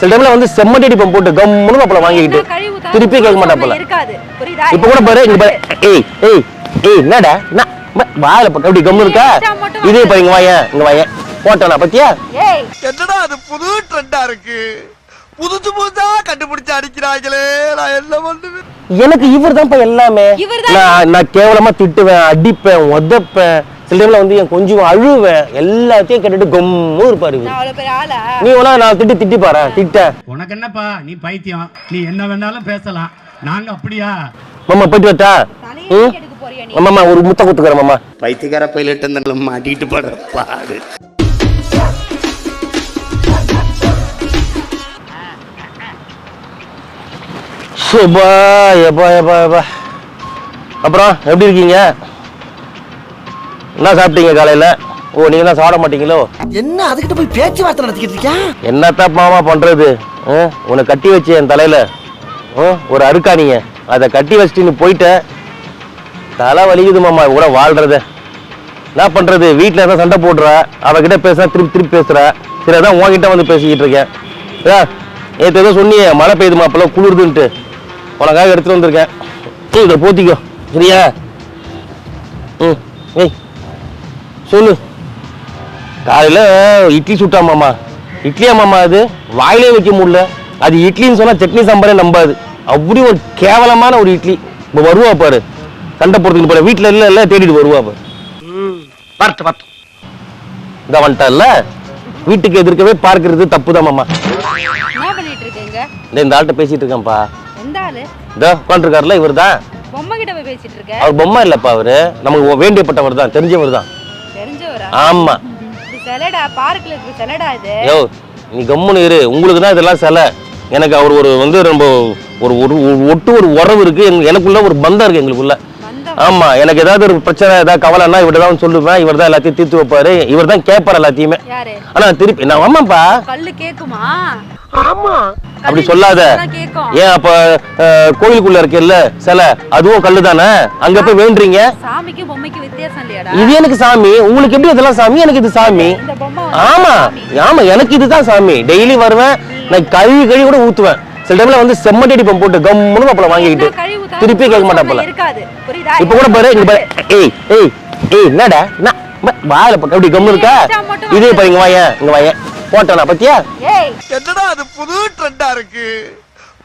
சில டைம்ல வந்து செம்மட்டி அடிப்பம் போட்டு கம்முன்னு மாப்பிள வாங்கிக்கிட்டு என்ன கழுவி ஊத்தாம திருப்பி கேட்க சும்மா மாட்டாப்புல இருக்காது. புரியுதா? இப்ப கூட பாரு இங்க பாரு. ஏய் ஏய் ஏய் என்னடா? என்ன? வாயில போட்டு அப்படி கம்மு இருக்கா? இதே பாரு இங்க வாயேன் இங்க வாயேன் போட்டானா பத்தியா? ஏய். என்னடா அது புது ட்ரெண்டா இருக்கு? புதுசு புதுசா கண்டுபிடிச்சு அடிக்கிறாங்களே நான் என்ன பண்ணுவேன்? எனக்கு இவர் தான்ப்பா எல்லாமே. இவர்தான் நான் நான் கேவலமா திட்டுவேன் அடிப்பேன் உதைப்பேன். சில டைம்ல வந்து என் கொஞ்சம் அழுவேன் எல்லாத்தையும் கேட்டுட்டு கம்மு இருப்பாரு இவரு. நான் அவ்வளவு பெரிய ஆளா? நீ வேணா நான் திட்டி திட்டி பாரு திட்ட. உனக்கு என்னப்பா? நீ பைத்தியம். நீ என்ன வேணாலும் பேசலாம். நாங்க அப்படியா? மாமா போயிட்டு நீ? மாமா ஒரு முத்த குத்துக்கிறேன் மாமா. பைத்தியக்கார பைலட் அந்த மாட்டிட்டு படுற பாடு. சுபா எப்பா எப்பா எப்பா அப்புறம் எப்படி இருக்கீங்க? என்ன சாப்பிட்டீங்க காலையில? ஓ நீங்க தான் சாப்பிட மாட்டீங்களோ? என்ன அதுக்கிட்ட போய் பேச்சுவார்த்தை நடத்திக்கிட்டு இருக்கியா? என்னத்தான் மாமா பண்றது? உன்னை கட்டி வச்சு என் தலையில? ஒரு அருக்காணிங்க அதை கட்டி வச்சுட்டு போயிட்ட. தலை வலிக்குது மாமா கூட வாழ்றத. என்ன பண்றது? வீட்டில் ஏதாவது சண்டை போடுற? அவகிட்ட பேசுறா திருப்பி திருப்பி பேசுற. சரி அதான் உன்கிட்ட வந்து பேசிக்கிட்டு இருக்கேன். நேற்று ஏதோ சொன்னியே மழை பெய்யுது மாப்பிள்ள குளிருதுன்ட்டு. உனக்காக எடுத்துட்டு வந்திருக்கேன். இதை போத்திக்கோ. சரியா? ம் ஏய். சொல்லு. காலையில இட்லி சுட்டா மாமா. இட்லியா மாமா அது? வாயிலே வைக்க முடியல. அது இட்லின்னு சொன்னா சட்னி சாம்பாரே நம்பாது. அப்படி ஒரு கேவலமான ஒரு இட்லி. இப்போ வருவா பாரு. சண்டை போடுறதுக்கு போல வீட்டுல இல்ல இல்ல தேடிட்டு வருவா பாரு. பார்த்து பார்த்து இந்த வந்துட்டால வீட்டுக்கு எதிர்க்கவே பார்க்கறது தப்பு தான் மாமா இந்த இந்த ஆள்கிட்ட பேசிட்டு இருக்கேன்ப்பா. இதோ உட்காந்துருக்காருல இவர் தான் பொம்மை கிட்ட போய் பேசிட்டு இருக்க? அவர் பொம்மை இல்லப்பா அவரு. நமக்கு வேண்டியப்பட்டவர் தான் தெரிஞ்சவர் தான் ஆமா. செலடா பார்க்ல இருக்க செலடா இது. யோ நீ கம்முன்னு இரு. உங்களுக்கு தான் இதெல்லாம் சிலை. எனக்கு அவர் ஒரு வந்து ரொம்ப ஒரு ஒரு ஒட்டு ஒரு உறவு இருக்கு. எனக்குள்ள ஒரு பந்தம் இருக்கு எங்களுக்குள்ள. ஆமா எனக்கு ஏதாவது ஒரு பிரச்சனை ஏதாவது கவலைன்னா இவர்தான் தான் சொல்லுவேன். இவர் தான் எல்லாத்தையும் தீர்த்து வைப்பாரு. இவர் தான் கேட்பார் எல்லாத்தையுமே ஆனா திருப்பி நான் ஆமாப்பா. கல்லு கேக்குமா? அப்படி சொல்லாத. ஏன் அப்ப அஹ், கோயிலுக்குள்ள இருக்குல்ல சிலை அதுவும் கல்லு தானே அங்க போய் வேண்டுறீங்க? சாமிக்கும் பொம்மைக்கு வித்தியாசம் இல்லையாடா? இது எனக்கு சாமி. உங்களுக்கு எப்படி இதெல்லாம் சாமி? எனக்கு இது சாமி. ஆமா. ஆமா எனக்கு இதுதான் சாமி. டெய்லி வருவேன். நான் கழுவி கழுவி கூட ஊத்துவேன். சில டைம்ல வந்து செம்மட்டி அடிப்பம் போட்டு கம்முன்னு மாப்பிள வாங்கிக்கிட்டு. திருப்பி கேட்க மாட்டாப்புல. இருக்காது. புரியுதா? இப்ப கூட பாரு இங்க பாரு. ஏய் ஏய் ஏய் என்னடா? வாயில போட்டு அப்படி கம்மு இருக்கா? இதே பாரு இங்க வாயேன் இங்க வாயேன். போட்டானா பத்தியா? ஏய். என்னடா அது புது ட்ரெண்டா இருக்கு?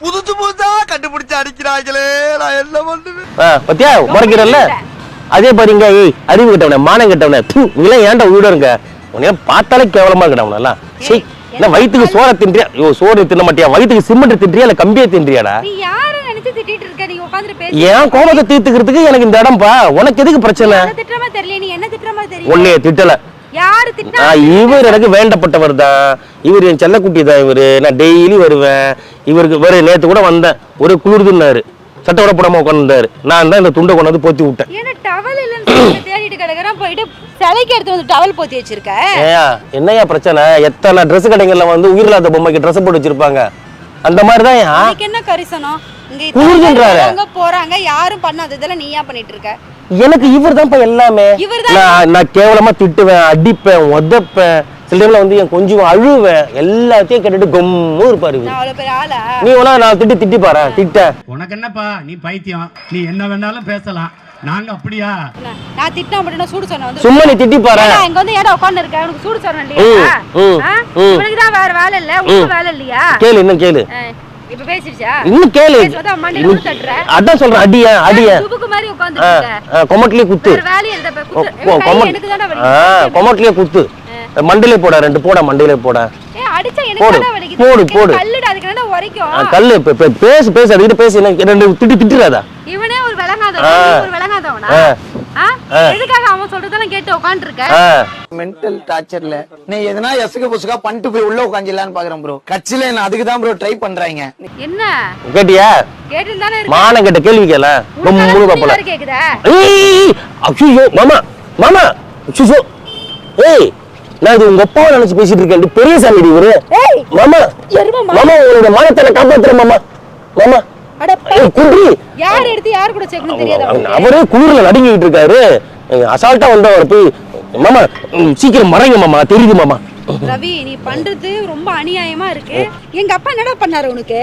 புதுசு புதுசா கண்டுபிடிச்சு அடிக்கிறாங்களே நான் என்ன பண்ணுவேன்? பத்தியா? முறைக்கிறல்ல அதே பாரு இங்க ஏய் அறிவு கட்டவனே மானம் கட்டவனே. தூ நீலாம் ஏன்டா வீடுங்க உன்னைய பார்த்தாலே கேவலமா இருக்கடவனெல்லாம் சீ இல்ல வயிற்றுக்கு சோற தின்றியா? ஐயோ சோறு தின்ன மாட்டியா? வயிற்றுக்கு சிமெண்ட் தின்றியா? இல்ல கம்பியை தின்றியாடா? நீ யார நினைச்சு திட்டிட்டு இருக்க? நீ உட்கார்ந்து பேசி. ஏன் கோபத்தை தீர்த்துக்கிறதுக்கு எனக்கு இந்த இடம்பா. உனக்கு எதுக்கு பிரச்சனை? தெரியல நீ என்ன தெரியல உன்னைய திட்டல. இவர் எனக்கு வேண்டப்பட்டவர் தான். இவர் என் செல்லக்குட்டி தான் இவரு. நான் டெய்லி வருவேன். இவருக்கு வேற நேத்து கூட வந்தேன். ஒரு குளிர்துன்னாரு. சட்டை கூட போடாம உட்காந்துருந்தாரு நான் தான் இந்த துண்டை கொண்டு வந்து போத்தி விட்டேன். சிலைக்கு எடுத்து வந்து டவல் போத்தி வச்சிருக்க. ஏயா என்னய்யா பிரச்சனை? எத்தனை ட்ரெஸ் கடைகள்ல வந்து உயிரில்லாத பொம்மைக்கு ட்ரெஸ் போட்டு வச்சிருப்பாங்க? அந்த மாதிரி தான் என்ன கரிசனம்? இங்க போறாங்க? யாரும் பண்ணாத இதெல்லாம் நீ ஏன் பண்ணிட்டு இருக்க? எனக்கு இவர் தான்ப்பா எல்லாமே. இவர்தான்? நான் நான் கேவலமா திட்டுவேன் அடிப்பேன் உதைப்பேன். சில டைம்ல வந்து என் கொஞ்சம் அழுவேன். எல்லாத்தையும் கேட்டுட்டு கம்மு இருப்பாரு நீ வேணா நான் திட்டி திட்டி பாரு திட்ட. உனக்கு என்னப்பா? நீ பைத்தியம். நீ என்ன வேணாலும் பேசலாம். நாங்க அப்படியா? நான் திட்டினா மட்டும் சூடு சொன்ன வந்து? சும்மா நீ திட்டி பாரு இங்க வந்து ஏடா உட்கார்ந்து இருக்க உனக்கு சூடு சொன்னேன் இல்லையா. உனக்கு தான் வேற வேலை இல்ல உனக்கு வேலை இல்லையா? கேளு இன்னும் கேளு. இப்ப பேசிடுச்சா இன்னும் கேளு? அதான் சொல்றேன் அடிய கொமட்டிலே குத்து. கொமட்டிலே குத்து. மண்டையிலே போட ரெண்டு போட மண்டையிலே போட. போடு, போடு, போடு. கல்லு பேசு பேசு அதுக்கிட்ட பேசு ரெண்டு திட்டி திட்டுறாதா? இவனே ஒரு விளங்காதவனா? ஆ. எதுக்காக அவன் சொல்றதெல்லாம் கேட்டு உட்கார்ந்து இருக்க ஆ, மென்டல் டார்ச்சர்ல நீ எதனா எசுக்கு புசுக்கா பண்ணிட்டு போய் உள்ள உட்காந்துலான்னு பாக்குறேன் ப்ரோ கட்சியில என்ன அதுக்கு தான் ப்ரோ ட்ரை பண்றாங்க. என்ன? கேட்டியா? கேட்டு தானே இருக்க. மானம் கேட்ட கேள்வி கேள. ரொம்ப முழு கப்பல கேக்குதா? ஐயோ மாமா மாமா. சுசோ ஏய் நான் இது உங்க அப்பாவை நினைச்சு பேசிட்டு இருக்கேன் பெரிய சாமி இவரு. ஏய் மாமா மாமா. உங்களோட மானத்தை காப்பாத்துறேன் மாமா. மாமா. குன்றி யார் எடுத்து யார் கூட சேர்க்கணும் தெரியாத? அவரே குளிர்ல நடுங்கிட்டு இருக்காரு. அசால்ட்டா வந்து அவர் போய் மாமா சீக்கிரம் மறைங்க மாமா. தெரியுது மாமா. ரவி நீ பண்றது ரொம்ப அநியாயமா இருக்கு. எங்க அப்பா என்னடா பண்ணாரு உனக்கு?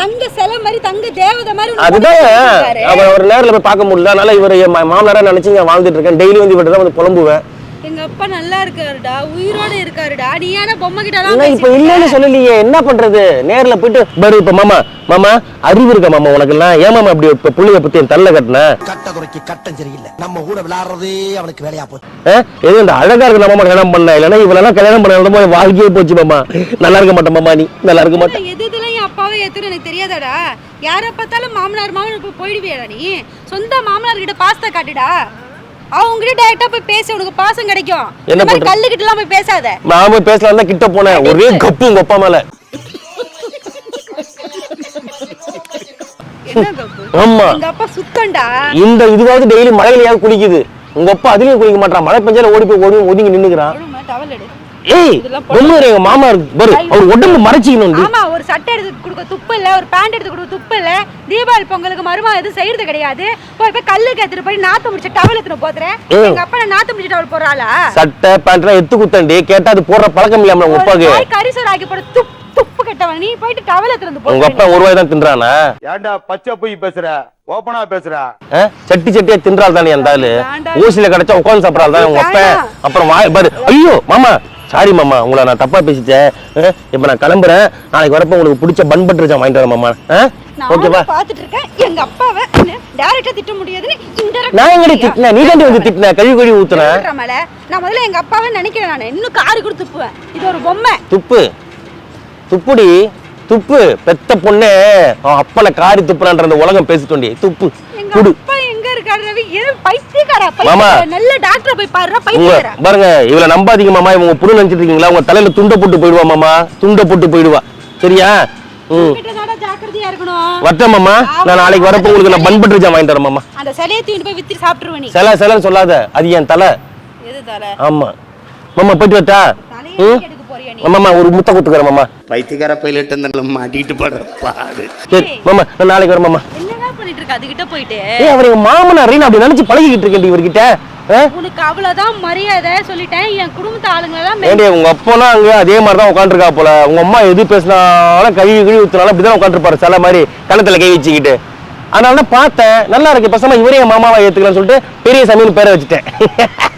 தங்க சிலை மாதிரி தங்க தேவதை மாதிரி அதுதான். அவர் ஒரு நேரில் போய் பார்க்க முடியல. அதனால இவர் மாமனாரா நினைச்சு இங்க வாழ்ந்துட்டு இருக்கேன். டெய்லி வந்து இவர்கிட்ட தான் வந்து புலம்புவேன். எங்க அப்பா நல்லா இருக்காருடா உயிரோட இருக்காருடா. நீ ஏன்னா பொம்மை கிட்ட ஆனா இப்ப இல்லன்னு சொல்லலையே என்ன பண்றது? நேர்ல போயிட்டு பாரு இப்ப மாமா மாமா அறிவு இருக்க மாமா உனக்கு எல்லாம் ஏன் மாமா அப்படி இப்ப புள்ளைய பத்தி என் தள்ள கட்டின? கட்ட குறைக்கு கட்டம் சரியில்லை. நம்ம கூட விளையாடுறதே அவனுக்கு வேலையா போச்சு. ஏதோ இந்த அழகா இருக்க மாமா கல்யாணம் பண்ண? இல்லைன்னா இவளெல்லாம் கல்யாணம் பண்ண வாழ்க்கையே போச்சு மாமா. நல்லா இருக்க மாட்டேன் மாமா நீ. நல்லா இருக்க மாட்டேன். எது இதெல்லாம் என் அப்பாவை ஏத்துன்னு எனக்கு தெரியாதாடா. யாரை பார்த்தாலும் மாமனார் மாமனார் போய் போயிடுவியாடா நீ? சொந்த மாமனார் கிட்ட பாஸ்தா காட்டுடா. அவங்க கிட்ட டைரக்டா போய் பேசி உனக்கு பாசம் கிடைக்கும். என்ன இந்த மாதிரி பண்ற? கல்லு கிட்ட எல்லாம் போய் பேசாத. நான் போய் பேசலாம் தான் கிட்ட போனேன். ஒரே கப்பு உங்க அப்பா மேல. என்ன கப்பு? ஆமா. அப்பா சுத்தம்டா இந்த இதுவாவது டெய்லி மழையிலயாவது குளிக்குது. உங்க அப்பா அதுலயும் குளிக்க மாட்டான் மழை பெஞ்சால ஓடி போய் ஓடி ஒதுங்கி நின்னுக்கிறான். ஏய் பொண்ணு எங்க மாமா இருக்கு. பாரு அவர் உடம்பு மறைச்சிக்கணும். ஆமா ஒரு சட்டை எடுத்து கொடுக்க துப்பு இல்ல ஒரு பேண்ட் எடுத்து கொடுக்க துப்பு இல்ல தீபாவளி பொங்கலுக்கு மருமா எதுவும் செய்யறது கிடையாது. போய் போய் கல்லுக்கு எடுத்துட்டு போய் நாத்து முடிச்ச டவல் எடுத்துட்டு போத்துறேன். எங்க அப்பா நாத்து முடிச்ச டவல் போறாளா சட்டை பேண்ட்லாம் எத்து குத்தண்டி. கேட்டா அது போடுற பழக்கம் இல்லாம உங்க அப்பாக்கு வாய் ஆக்கி போட துப் துப்பு கெட்டவன். நீ போயிட்டு டவல் எடுத்துட்டு வந்து உங்க அப்பா ஒரு ரூபாய் தான் தின்றானா? ஏன்டா பச்சை போய் பேசுற? ஓப்பனா பேசுற? சட்டி சட்டியா தின்றாள் தானே அந்த ஆளு. ஊசியில கிடைச்சா உட்காந்து சாப்பிடறாள் தானே உங்க அப்பா. அப்புறம் வாய் பாரு. ஐயோ மாமா. சாரி மாமா. உங்களை நான் தப்பா பேசிட்டேன்? இப்ப நான் கிளம்புறேன். நாளைக்கு வரப்ப உங்களுக்கு பிடிச்ச பன் பட்டர் வாங்கிட்டு வரேன் மாமா? ஓகேவா நானும் பாத்துட்டு இருக்கேன். எங்க அப்பாவை டைரக்டா திட்ட முடியாதுன்னு நான் எங்கடி? திட்டினேன்? நீ தாண்டி வந்து திட்டின? கழுவி கழுவி ஊத்துறேன் நான் முதல்ல எங்க அப்பாவை நினைக்கிறேன் நான். இன்னும் காரு கூட துப்புவேன். இது ஒரு பொம்மை. துப்பு. துப்புடி. துப்பு. பெத்த பொண்ணு. அப்பல காரி துப்புறான்ற அந்த உலகம் பேசிட்டோண்டி. துப்பு. குடு எங்க இருக்காரு ரவி? ஏன் பைத்தியக்காரா? மாமா. பைத்தியக்காரா நல்ல டாக்டர் போய் பாருடா பைத்தியக்காரா? பாருங்க இவள நம்பாதீங்க மாமா. இவங்க புண்ணு நினைச்சிட்டு இருக்கீங்களா? உங்க தலையில துண்டை போட்டு போயிடுவா மாமா. துண்டை போட்டு போயிடுவா. சரியா? ம். கிட்டதாடா ஜாக்கிரதையா இருக்கணும். வரட்டேன் மாமா. நான் நாளைக்கு வரப்போ உங்களுக்கு நான் பன் பட்டர் ஜாம் வாங்கிட்டு வரேன் மாமா. அந்த சிலையை தூக்கிட்டு போய் வித்து சாப்பிட்டுருவ நீ. சில சிலன்னு சொல்லாத. அது என் தலை. எது தலை? ஆமா. மாமா போயிட்டு வரட்டா? ம்? எடுக்க போறியா நீ? மாமா ஒரு முத்த குத்துக்கிறேன் மாமா. பைத்தியக்கார பைலட் மாட்டிட்டு படுற பாடு. சரி மாமா நான் நாளைக்கு வரேன் மாமா. பண்ணிட்டு இருக்க அதுகிட்ட போயிட்டு. ஏய் அவர் மாமனார் நான் அப்படி நினைச்சு பழகிக்கிட்டு இருக்கேன் இவர்கிட்ட? உனக்கு அவ்வளவுதான் மரியாதை சொல்லிட்டேன். என் குடும்பத்து ஆளுங்க எல்லாம் ஏண்டி உங்க அப்பனா அங்க அதே மாதிரி தான் உட்காந்துருக்கா போல. உங்க அம்மா எது பேசினாலும் கழுவி கழுவி ஊத்துனாலும் அப்படிதான் உட்காந்துருப்பாரு சில மாதிரி கணத்துல கை வச்சுக்கிட்டு. அதனால தான் பார்த்தேன் நல்லா இருக்கு. பசங்க இவரே என் மாமாவை ஏத்துக்கலாம்னு சொல்லிட்டு பெரிய சமையல் பேரை வச்சுட்டேன்.